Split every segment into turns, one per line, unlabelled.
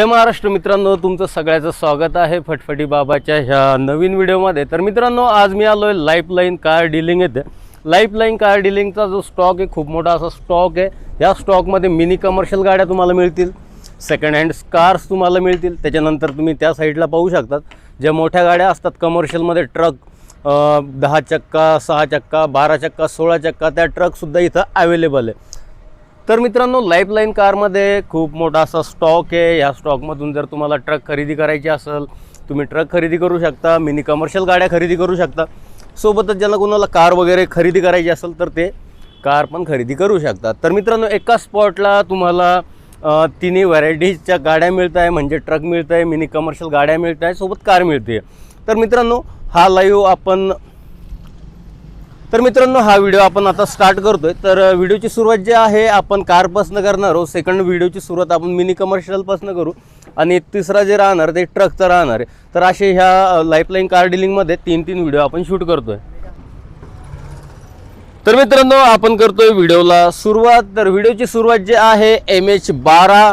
जय महाराष्ट्र मित्रांनो तुमचं सगळ्याचं स्वागत आहे फटफटी बाबाच्या ह्या नवीन व्हिडिओमध्ये. तर मित्रांनो आज मी आलो आहे लाईफलाईन कार डिलिंग येते लाईफलाईन कार डिलिंगचा जो स्टॉक आहे खूप मोठा असा स्टॉक आहे. या स्टॉकमध्ये मिनी कमर्शियल गाड्या तुम्हाला मिळतील सेकंड हँड कार्स तुम्हाला मिळतील. त्याच्यानंतर तुम्ही त्या साईडला पाहू शकतात. ज्या मोठ्या गाड्या असतात कमर्शियलमध्ये ट्रक दहा चक्का सहा चक्का बारा चक्का सोळा चक्का त्या ट्रकसुद्धा इथं अवेलेबल आहे. तर मित्रांनो लाईफलाईन कारमध्ये खूप मोठा असा स्टॉक आहे. या स्टॉकमधून जर तुम्हाला ट्रक खरेदी करायची असेल तुम्ही ट्रक खरेदी करू शकता मिनी कमर्शियल गाड्या खरेदी करू शकता. सोबतच ज्यांना कोणाला कार वगैरे खरेदी करायची असेल तर ते कार पण खरेदी करू शकतात तर मित्रांनो एका स्पॉटला तुम्हाला तिन्ही व्हरायटीजच्या गाड्या मिळत आहे म्हणजे ट्रक मिळत आहे मिनी कमर्शियल गाड्या मिळत आहे सोबत कार मिळते तर मित्रांनो हा लाईव्ह आपण तर मित्रांनो हा व्हिडिओ आपण आता स्टार्ट करतोय. तर व्हिडिओची सुरुवात जी आहे आपण कारपासनं करणार आहोत. सेकंड व्हिडिओची सुरुवात आपण मिनी कमर्शियलपासनं करू. आणि तिसरा जे राहणार ते ट्रकचं राहणार आहे. तर असे ह्या लाईफलाईन कार डिलिंगमध्ये तीन तीन व्हिडिओ आपण शूट करतोय. तर मित्रांनो आपण करतोय व्हिडिओला सुरुवात. तर व्हिडिओची सुरुवात जी आहे एम एच बारा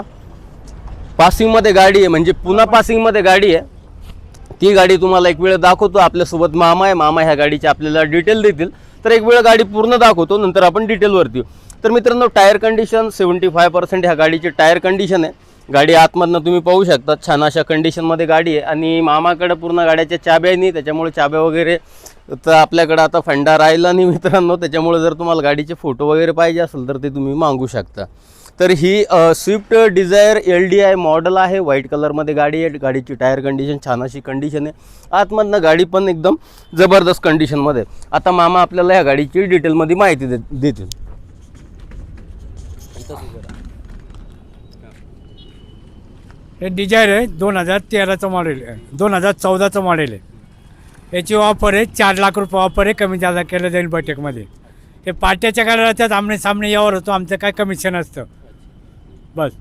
पासिंगमध्ये गाडी आहे. म्हणजे पुन्हा पासिंगमध्ये गाडी आहे. ती गाडी तुम्हाला एक वेळ दाखवतो. आपल्यासोबत मामा आहे. मामा ह्या गाडीची आपल्याला डिटेल देतील. तर एक वेळ गाडी पूर्ण दाखवतो नंतर आपण डिटेलवरती तर मित्रांनो tyre condition seventy five percent ह्या गाडीची टायर कंडिशन आहे. गाडी आतमधनं तुम्ही पाहू शकता छान अशा कंडिशनमध्ये गाडी आहे. आणि मामाकडे पूर्ण गाड्याच्या चाब्या नाही त्याच्यामुळे चाब्या वगैरे तर आपल्याकडं आता फंडा राहिला नाही मित्रांनो. त्याच्यामुळे जर तुम्हाला गाडीचे फोटो वगैरे पाहिजे असेल तर ते तुम्ही मागू शकता. तर ही Swift Dzire L D I model आहे. व्हाईट कलरमध्ये गाडी आहे. गाडीची टायर कंडिशन छान अशी कंडिशन आहे. आतमधनं गाडी पण एकदम जबरदस्त कंडिशनमध्ये आता मामा आपल्याला या गाडीची डिटेलमध्ये माहिती दे देतील.
हे डिझायर आहे. दोन हजार तेराचं मॉडेल आहे. दोन हजार चौदाचं मॉडेल आहे. याची ऑफर आहे चार लाख रुपये ऑफर आहे कमी जादा केलं जाईल बैठकमध्ये हे पाट्याच्या काळात आमने सामने यावर होतो आमचं काय कमिशन असतं. बस.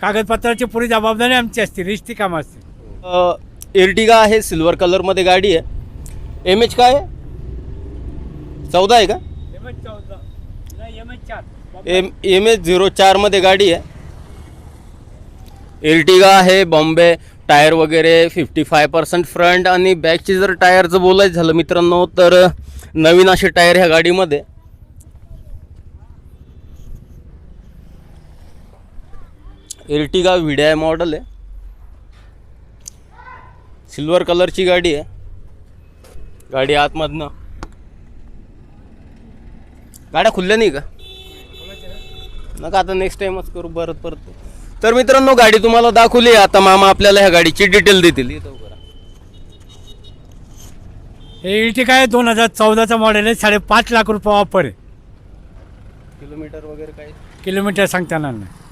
कागदपत्राची पुरी जबाबदारी आमची असते रिश्ती काम असते.
एर्टिगा आहे सिल्वर कलरमध्ये गाडी आहे. एम एच काय आहे? चौदा आहे का?
एम एच चौदा. एम एच चार
एम एम एच झिरो चारमध्ये गाडी आहे. एर्टिगा आहे बॉम्बे टायर वगैरे फिफ्टी फाय पर्सेंट फ्रंट आणि बॅकची जर टायरचं बोलायचं झालं मित्रांनो तर नवीन असे टायर ह्या गाडीमध्ये. एर्टिगा व्हिडीआय मॉडेल आहे. सिल्वर कलरची गाडी आहे. गाडी आतमधनं. गाड्या खुलल्या नाही का? नका आता नेक्स्ट टाइमच करू परत परत. तर मित्रांनो गाडी तुम्हाला दाखवली आहे. आता मामा आपल्याला ह्या गाडीची डिटेल देतील. इथं उभं राहा.
हे इटी काय दोन हजार चौदाचं मॉडेल आहे. साडेपाच लाख रुपये ऑफर आहे.
किलोमीटर वगैरे काय
किलोमीटर सांगता येणार नाही.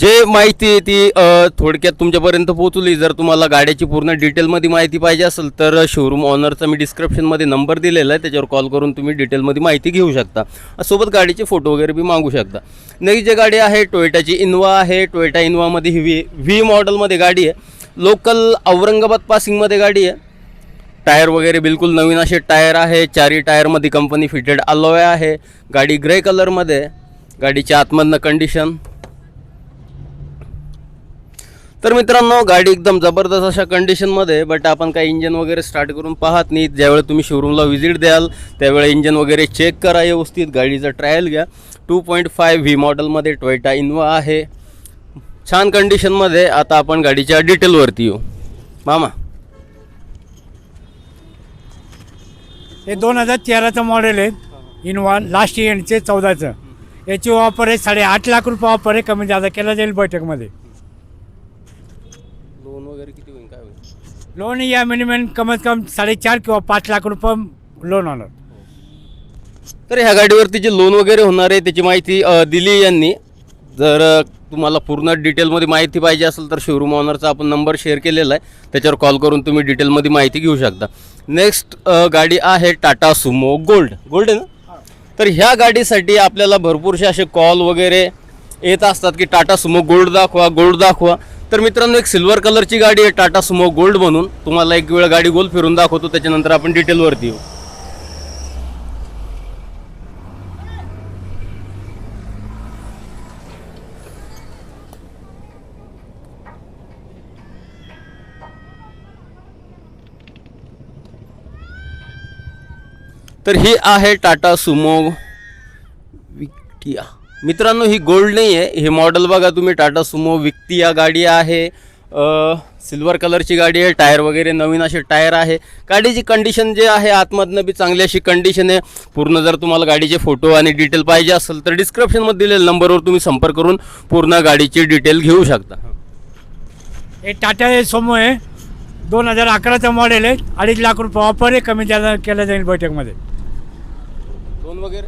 जे माहिती आहे ती थोडक्यात तुमच्यापर्यंत पोहोचली. जर तुम्हाला गाड्याची पूर्ण डिटेलमध्ये माहिती पाहिजे असेल तर शोरूम ऑनरचा मी डिस्क्रिप्शनमध्ये नंबर दिलेला आहे. त्याच्यावर कॉल करून तुम्ही डिटेलमध्ये माहिती घेऊ शकता. सोबत गाडीचे फोटो वगैरे बी मागू शकता. नाही जे गाडी आहे टोयोटाची इनोवा आहे. टोयोटा इनोवामध्ये ही व्ही व्ही मॉडलमध्ये गाडी आहे. लोकल औरंगाबाद पासिंगमध्ये गाडी आहे. टायर वगैरे बिलकुल नवीन असे टायर आहे. चारही टायरमध्ये कंपनी फिटेड अलोय आहे. गाडी ग्रे कलरमध्ये गाडीच्या आतमधनं कंडिशन तर मित्रांनो गाडी एकदम जबरदस्त अशा कंडिशनमध्ये बट आपण काही इंजन वगैरे स्टार्ट करून पाहत नाही ज्यावेळी तुम्ही शोरूमला व्हिजिट द्याल त्यावेळी इंजन वगैरे चेक करा व्यवस्थित गाडीचं ट्रायल घ्या. टू पॉईंट फाय व्ही मॉडेलमध्ये टोयटा इनोवा आहे. छान कंडिशनमध्ये आता आपण गाडीच्या डिटेलवरती येऊ. मामा.
हे दोन हजार तेराचं मॉडेल आहे. इनोवा लास्ट इयरचे चौदाचं. याची ऑफर आहे साडेआठ लाख रुपये ऑफर आहे कमी जादा केला जाईल बैठकमध्ये
लोन वगैरे किती होईल काय होईल
लोन या मिनिमम कमीत कम साडेचार किंवा पाच लाख रुपये लोन होणार
तर ह्या गाडीवरती जे लोन वगैरे होणार आहे त्याची माहिती अ, दिली यांनी. जर अ, तुम्हाला पूर्ण डिटेलमध्ये माहिती पाहिजे असेल तर शोरूम ऑनरचा आपण नंबर शेअर केलेला आहे. त्याच्यावर कॉल करून तुम्ही डिटेलमध्ये माहिती घेऊ शकता. नेक्स्ट गाडी आहे टाटा सुमो गोल्ड. गोल्ड आहे ना? तर ह्या गाडीसाठी आपल्याला भरपूरसे असे कॉल वगैरे येत असतात की टाटा सुमो गोल्ड दाखवा गोल्ड दाखवा. तर मित्रांनो एक सिल्वर कलरची गाडी आहे टाटा सुमो गोल्ड म्हणून. तुम्हाला एक वेळ गाडी गोल फिरून दाखवतो त्याच्यानंतर आपण डिटेलवरती येऊ. तर ही आहे टाटा सुमो विक्टिया. मित्रांनो ही गोल्ड नाही आहे. हे मॉडेल बघा तुम्ही. टाटा सुमो विक्टिया गाडी आहे. सिल्वर कलरची गाडी आहे. टायर वगैरे नवीन असे टायर आहे. गाडीची कंडिशन जे आहे आतमधनं बी चांगली अशी कंडिशन आहे. पूर्ण जर तुम्हाला गाडीचे फोटो आणि डिटेल पाहिजे असेल तर डिस्क्रिप्शनमध्ये दिलेल्या नंबरवर तुम्ही संपर्क करून पूर्ण गाडीची डिटेल घेऊ शकता.
हे टाटा हे सोमो आहे. दोन हजार अकराचं मॉडेल आहे. अडीच लाख रुपये ऑफर आहे. कमी जादा केलं जाईल बैठकमध्ये.
लोन वगैरे?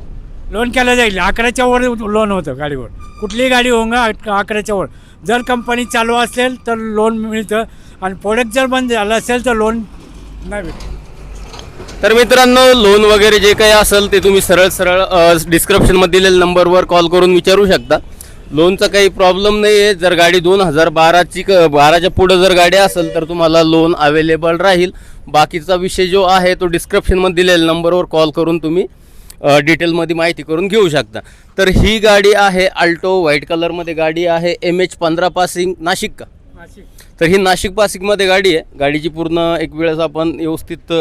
लोन केलं जाईल. अकराच्या वर लोन होतं गाडीवर. कुठलीही गाडी होऊन अकराच्या वर. जर कंपनी चालू असेल तर लोन मिळतं. आणि प्रोडक्ट जर बंद झालं असेल तर लोन नाही भेटत.
तर मित्रांनो लोन वगैरे जे काही असेल ते तुम्ही सरळ सरळ डिस्क्रिप्शनमध्ये दिलेल्या नंबरवर कॉल करून विचारू शकता. लोनचा काही प्रॉब्लेम नाही आहे जर गाडी दोन हजार बाराची क बाराच्या पुढं जर गाडी असेल तर तुम्हाला लोन अवेलेबल राहील. बाकीचा विषय जो आहे तो डिस्क्रिप्शनमध्ये दिलेल्या नंबरवर कॉल करून तुम्ही डिटेलमध्ये माहिती करून घेऊ शकता. तर ही गाडी आहे अल्टो व्हाईट कलरमध्ये गाडी आहे. एम एच पंधरा पासिंग नाशिक का? तर ही नाशिक पासिकमध्ये गाडी आहे. गाडीची पूर्ण एक वेळेस आपण व्यवस्थित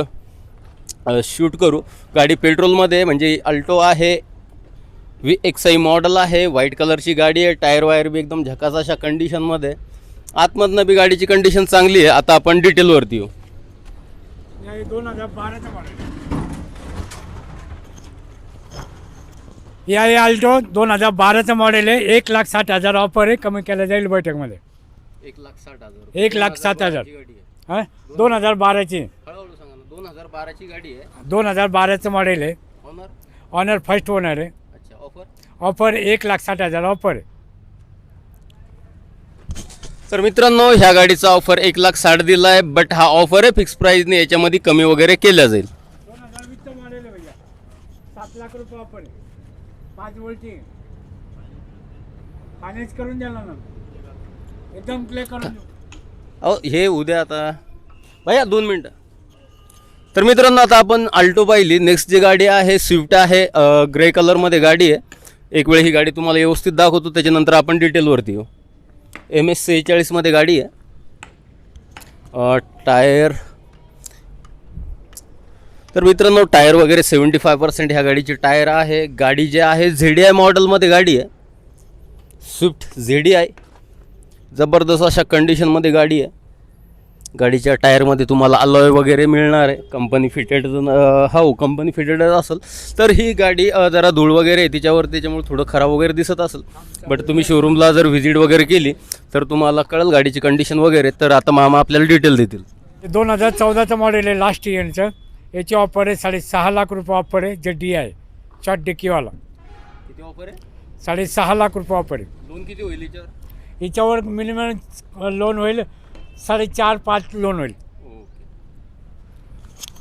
शूट करू. गाडी पेट्रोलमध्ये म्हणजे अल्टो आहे. वी एक्स आय मॉडल आहे. व्हाईट कलरची गाडी आहे. टायर वायर बी एकदम झकास अशा कंडिशनमध्ये. आतमधनं बी गाडीची कंडिशन चांगली आहे. आता आपण डिटेलवरती येऊ.
दोन हजार बाराचं मॉडेल या हे आल्टो दोन हजार बाराचं मॉडेल आहे. एक लाख साठ हजार ऑफर आहे. कमी केलं जाईल बैठकमध्ये.
एक लाख साठ हजार
एक लाख सात हजार. हां? दोन हजार बाराची.
हळूहळू सांगा ना. दोन हजार बाराची गाडी आहे.
दोन हजार बाराचं मॉडेल आहे.
ऑनर
ऑनर फर्स्ट ओनर आहे.
अच्छा ऑफर
ऑफर एक लाख साठ हजार ऑफर आहे.
तर मित्रांनो ह्या गाडीचा ऑफर एक लाख साठ दिला आहे बट हा ऑफर आहे फिक्स प्राईजने याच्यामध्ये कमी वगैरे केल्या जाईल.
दोन हजार वीसचं मॉडेल आहे भैया. सात लाख रुपये ऑफर आहे. पाच वोल्टची. फायनान्स करून द्याला ना एकदम क्ले करून देऊ.
अहो हे उद्या आता भैया दोन मिनटं. तर मित्रांनो आता आपण अल्टो पाहिली. नेक्स्ट जी गाडी आहे स्विफ्ट आहे ग्रे कलरमध्ये गाडी आहे. एक वेळ ही गाडी तुम्हाला व्यवस्थित दाखवतो त्याच्यानंतर आपण डिटेलवरती येऊ. एम एस सेहेचाळीसमध्ये गाडी आहे. अ, टायर तर मित्रांनो टायर वगैरे सेवन्टी फाय पर्सेंट ह्या गाडीची टायर आहे. गाडी जे आहे झे डी आय मॉडेलमध्ये गाडी आहे. स्विफ्ट झे डी आय जबरदस्त अशा कंडिशनमध्ये गाडी आहे. गाडीच्या टायरमध्ये तुम्हाला अलॉय वगैरे मिळणार आहे. कंपनी फिटेड हो कंपनी फिटेड असेल. तर ही गाडी जरा धूळ वगैरे आहे तिच्यावर त्याच्यामुळे थोडं खराब वगैरे दिसत असेल. बट तुम्ही शोरूमला जर व्हिजिट वगैरे केली तर तुम्हाला कळेल गाडीची कंडिशन वगैरे. तर आता मामा आपल्याला डिटेल देतील.
दोन हजार चौदाचं मॉडेल आहे लास्ट इयरचं याची ऑफर आहे साडेसहा लाख रुपये ऑफर आहे जे डी आहे शॉर्ट डिकीवाला.
किती ऑफर आहे?
साडेसहा लाख रुपये ऑफर आहे.
लोन किती होईल याच्यावर?
याच्यावर मिनिमम लोन होईल साडेचार पाच लोन होईल.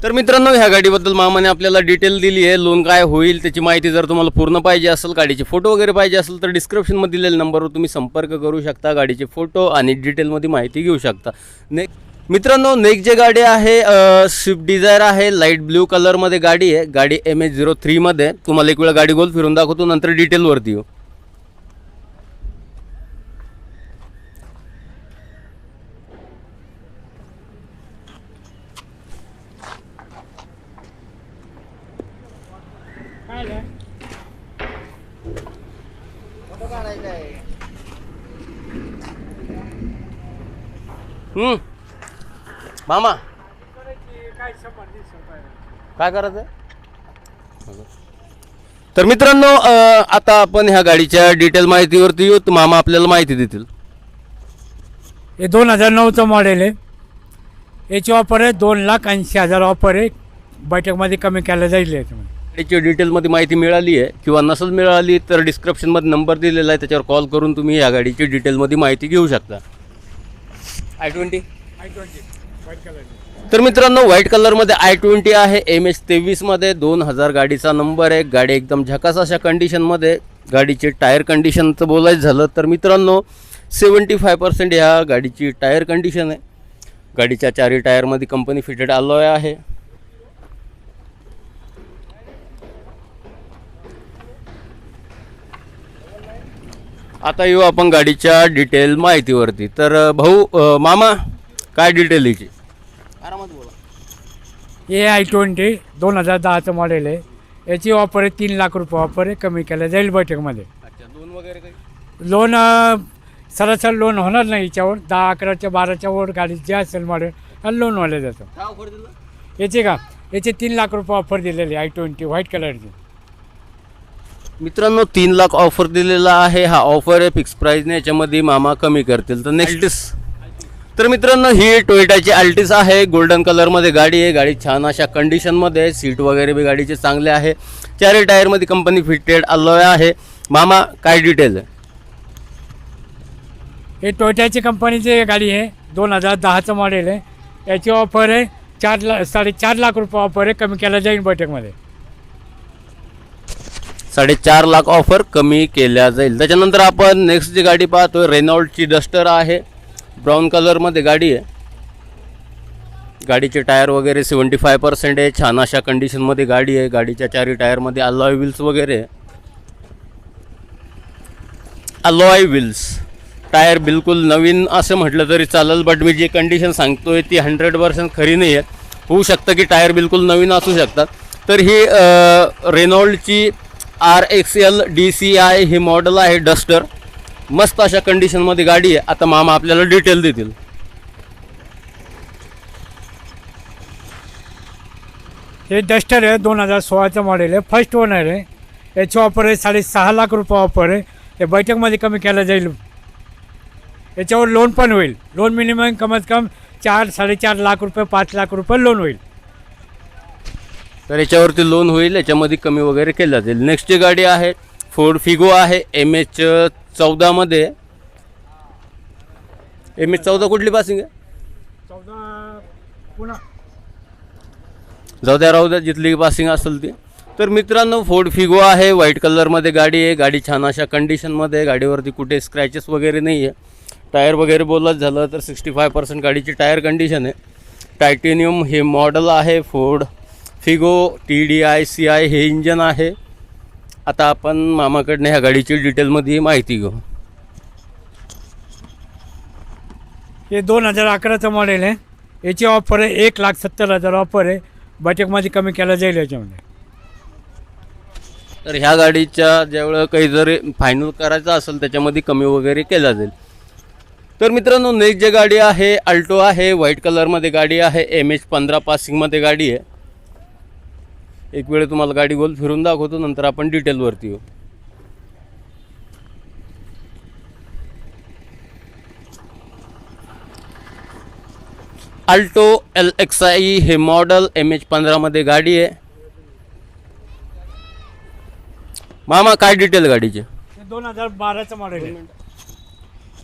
तर मित्रांनो ह्या गाडीबद्दल मामाने आपल्याला डिटेल दिली आहे लोन काय होईल त्याची माहिती जर तुम्हाला पूर्ण पाहिजे असेल गाडीचे फोटो वगैरे पाहिजे असेल तर डिस्क्रिप्शनमध्ये दिलेल्या नंबरवर तुम्ही संपर्क करू शकता गाडीचे फोटो आणि डिटेलमध्ये माहिती घेऊ शकता. ने मित्रांनो नेक्स्ट जे गाडी आहे स्विफ्ट डिझायर आहे लाइट ब्ल्यू कलरमध्ये गाडी आहे गाडी एम एच झिरो थ्रीमध्ये तुम्हाला एक वेळा गाडी गोल फिरून दाखवतो नंतर डिटेलवरती येऊ हम्म. मामा. काय करायचं तर मित्रांनो अ, आता आपण ह्या गाडीच्या डिटेल माहितीवरती येऊ. तर मामा आपल्याला माहिती देतील.
हे दोन हजार नऊचं मॉडेल आहे. याची ऑफर आहे दोन लाख ऐंशी हजार ऑफर आहे. बैठकमध्ये कमी केलं जाईल याच्यामध्ये.
गाडीची डिटेलमध्ये माहिती मिळाली आहे. किंवा नसेल मिळाली तर डिस्क्रिप्शनमध्ये नंबर दिलेला आहे. त्याच्यावर कॉल करून तुम्ही या गाडीची डिटेलमध्ये माहिती घेऊ शकता. आय ट्वेंटी तर मित्रांनो व्हाईट कलरमध्ये आय ट्वेंटी आहे एम एच तेवीसमध्ये दोन हजार गाडीचा नंबर आहे. गाडी एकदम झकास अशा कंडिशनमध्ये गाडीचे टायर कंडिशनचं बोलायचं झालं तर मित्रांनो सेवन्टी फाय पर्सेंट ह्या गाडीची टायर कंडिशन आहे. गाडीच्या चारही टायरमध्ये कंपनी फिटेड आलोय आहे. आता येऊ आपण गाडीच्या डिटेल माहितीवरती. तर भाऊ मामा काय डिटेल याची? आरामात बोला.
ए आय ट्वेंटी दोन हजार दहाचं मॉडेल आहे. याची ऑफर आहे तीन लाख रुपये ऑफर आहे कमी केलं जाईल बैठकमध्ये.
अच्छा लोन वगैरे काही?
लोन अं, सरासर लोन होणार नाही याच्यावर. दहा अकराच्या बाराच्या वर गाडी जे असेल मॉडेल लोन वाले जातं
काय ऑफर दिलं?
याचे का? याचे तीन लाख रुपये ऑफर दिलेली आय ट्वेंटी व्हाईट कलरची
मित्रांनो तीन लाख ऑफर दिलेला आहे. हा ऑफर आहे फिक्स प्राईजने याच्यामध्ये मामा कमी करतील. तर नेक्स्ट तर मित्रांनो ही टोयोटाची अल्टिस आहे. गोल्डन कलरमध्ये गाडी आहे. गाडी छान अशा कंडिशनमध्ये आहे. सीट वगैरे बी गाडीचे चांगले आहे. चारही टायरमध्ये कंपनी फिटेड अलॉय आहे. मामा काय डिटेल आहे?
हे टोयोटाची कंपनीची गाडी आहे. दोन हजार दहाचं मॉडेल आहे. याची ऑफर आहे. चार ला साडेचार लाख रुपये ऑफर आहे. कमी केला जाईल बैठकमध्ये.
साडेचार लाख ऑफर कमी केल्या जाईल. त्याच्यानंतर आपण नेक्स्ट जी गाडी पाहतोय. रेनॉल्डची डस्टर आहे. ब्राऊन कलरमध्ये गाडी आहे. गाडीचे टायर वगैरे सेवन्टी फाय पर्सेंट आहे. छान अशा कंडिशनमध्ये गाडी आहे. गाडीच्या चारी टायरमध्ये अलॉय व्हील्स वगैरे आहे. अलॉय व्हील्स टायर बिलकुल नवीन असं म्हटलं तरी चालेल बट मी जी कंडिशन सांगतोय ती हंड्रेड पर्सेंट खरी नाही आहे होऊ शकतं की टायर बिलकुल नवीन असू शकतात. तर ही रेनॉल्डची R X L D C I he model आहे डस्टर मस्त अशा कंडिशनमध्ये गाडी आहे. आता मामा आपल्याला डिटेल देतील.
हे डस्टर आहे दोन हजार सोळाचं मॉडेल आहे. फर्स्ट ओनर आहे. याची ऑफर आहे साडेसहा लाख रुपये ऑफर आहे. हे बैठकमध्ये कमी केलं जाईल. याच्यावर लोन पण होईल. लोन मिनिमम कमीत कम चार साडेचार लाख रुपये पाच लाख रुपये लोन होईल.
तर याच्यावरती लोन होईल. याच्यामध्ये कमी वगैरे केलं जाईल. नेक्स्ट जी गाडी आहे फोर्ड फिगो आहे. एम एच चौदामध्ये एम एच चौदा कुठली पासिंग आहे?
चौदा पुन्हा.
जाऊ द्या राहू द्या जिथली पासिंग असेल ती. तर मित्रांनो फोर्ड फिगो आहे व्हाईट कलरमध्ये गाडी आहे. गाडी छान अशा कंडिशनमध्ये आहे. गाडीवरती कुठे स्क्रॅचेस वगैरे नाही आहे टायर वगैरे बोलत झालं तर सिक्स्टी फाय पर्सेंट गाडीची टायर कंडिशन आहे. टायटेनियम हे मॉडल आहे Ford Figo T D I C I हे इंजन आहे. आता आपण मामाकडनं ह्या गाडीची डिटेलमध्ये माहिती घेऊ.
हे दोन हजार अकराचं मॉडेल आहे. याची ऑफर आहे एक लाख सत्तर हजार ऑफर आहे. बैठकमध्ये कमी केलं जाईल याच्यामध्ये.
तर ह्या गाडीच्या ज्यावेळेला काही जरी फायनल करायचं असेल त्याच्यामध्ये कमी वगैरे केला जाईल. तर मित्रांनो नेक्स्ट जे गाडी आहे अल्टो आहे व्हाईट कलरमध्ये गाडी आहे एम एच पंधरा पासिंगमध्ये गाडी आहे. एक वेळ तुम्हाला गाडी गोल फिरून दाखवतो नंतर आपण डिटेलवरती येऊ. अल्टो एल एक्स आय हे मॉडल एम एच पंधरामध्ये गाडी आहे. मामा काय डिटेल गाडीचे?
दोन हजार बाराचं मॉडेल आहे.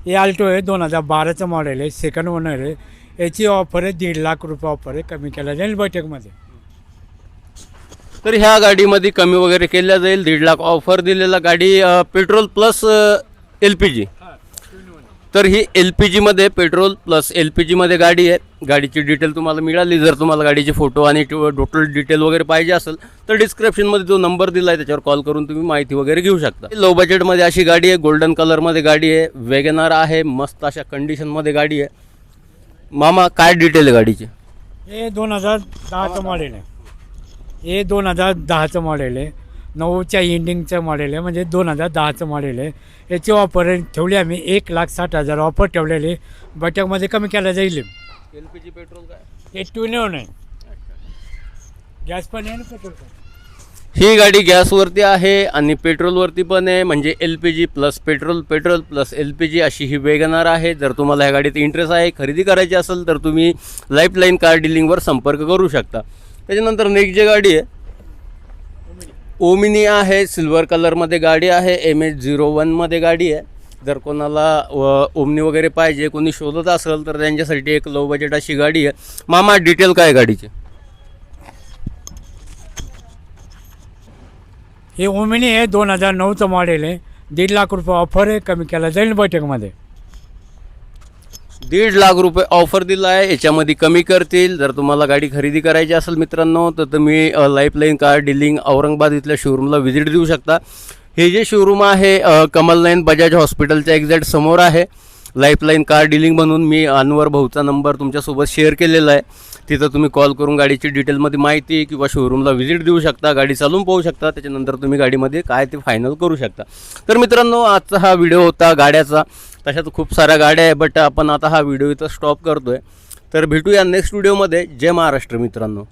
हे आल्टो आहे दोन हजार बाराचं मॉडेल आहे. सेकंड ओनर आहे. याची ऑफर आहे दीड लाख रुपये ऑफर आहे कमी केला जाईल बैठकमध्ये
तर ह्या गाडीमध्ये कमी वगैरे केल्या जाईल. दीड लाख ऑफर दिलेला गाडी petrol plus L P G तर ही एल पी जीमध्ये पेट्रोल प्लस एल पी जीमध्ये गाडी आहे. गाडीची डिटेल तुम्हाला मिळाली. जर तुम्हाला गाडीचे फोटो आणि टोटल डिटेल वगैरे पाहिजे असेल तर डिस्क्रिप्शनमध्ये जो नंबर दिला आहे त्याच्यावर कॉल करून तुम्ही माहिती वगैरे घेऊ शकता. लो बजेटमध्ये अशी गाडी आहे. गोल्डन कलरमध्ये गाडी आहे. वेगनार आहे. मस्त अशा कंडिशनमध्ये गाडी आहे. मामा काय डिटेल आहे गाडीची?
हे दोन हजार दहाचं मॉडेल आहे. हे दोन हजार दहाचं मॉडेल आहे. नऊच्या एंडिंगचं मॉडेल आहे. म्हणजे दोन हजार दहाचं मॉडेल आहे. याची ऑफर ठेवली आम्ही. एक लाख साठ हजार ऑफर ठेवलेली. बैठकमध्ये कमी केला जाईल.
एल पी जी पेट्रोल काय?
हे टू नेऊन आहे. गॅस पण आहे ना पेट्रोल पण?
ही गाडी गॅसवरती आहे आणि पेट्रोलवरती पण आहे. म्हणजे L P G plus petrol petrol plus L P G अशी ही वेगनार आहे. जर तुम्हाला ह्या गाडीत इंटरेस्ट आहे खरेदी करायची असेल तर तुम्ही लाईफलाईन कार डिलिंगवर संपर्क करू शकता. त्याच्यानंतर नेक्स्ट जी गाडी आहे ओमिनी आहे सिल्वर कलरमध्ये गाडी आहे एम एच झिरो वनमध्ये गाडी आहे. जर कोणाला व ओमनी वगैरे पाहिजे कोणी शोधत असेल तर त्यांच्यासाठी एक लो बजेट अशी गाडी आहे. मामा डिटेल काय गाडीची?
हे ओमिनी आहे दोन हजार नऊचं मॉडेल आहे. दीड लाख रुपये ऑफर आहे कमी केला जाईल बैठकमध्ये
दीड लाख रुपये ऑफर दिला आहे. याच्यामध्ये कमी करतील. जर तुम्हाला गाडी खरेदी करायची असेल मित्रांनो तर तुम्ही लाईफलाईन कार डिलिंग औरंगाबाद इथल्या शोरूमला व्हिजिट देऊ शकता. हे जे शोरूम आहे कमल लाईन बजाज हॉस्पिटलच्या एक्झॅक्ट समोर आहे. लाईफलाईन कार डिलिंग म्हणून मी अनवर भाऊचा नंबर तुमच्यासोबत शेअर केलेला आहे. तिथं तुम्ही कॉल करून गाडीची डिटेलमध्ये माहिती किंवा शोरूमला व्हिजिट देऊ शकता. गाडी चालून पाहू शकता. त्याच्यानंतर तुम्ही गाडीमध्ये काय ते फायनल करू शकता. तर मित्रांनो आजचा हा व्हिडिओ होता गाड्याचा. तशाच खूप साऱ्या गाड्या आहे बट आपण आता हा व्हिडिओ इथं स्टॉप करतोय. तर भेटूया नेक्स्ट व्हिडिओमध्ये जय महाराष्ट्र मित्रांनो.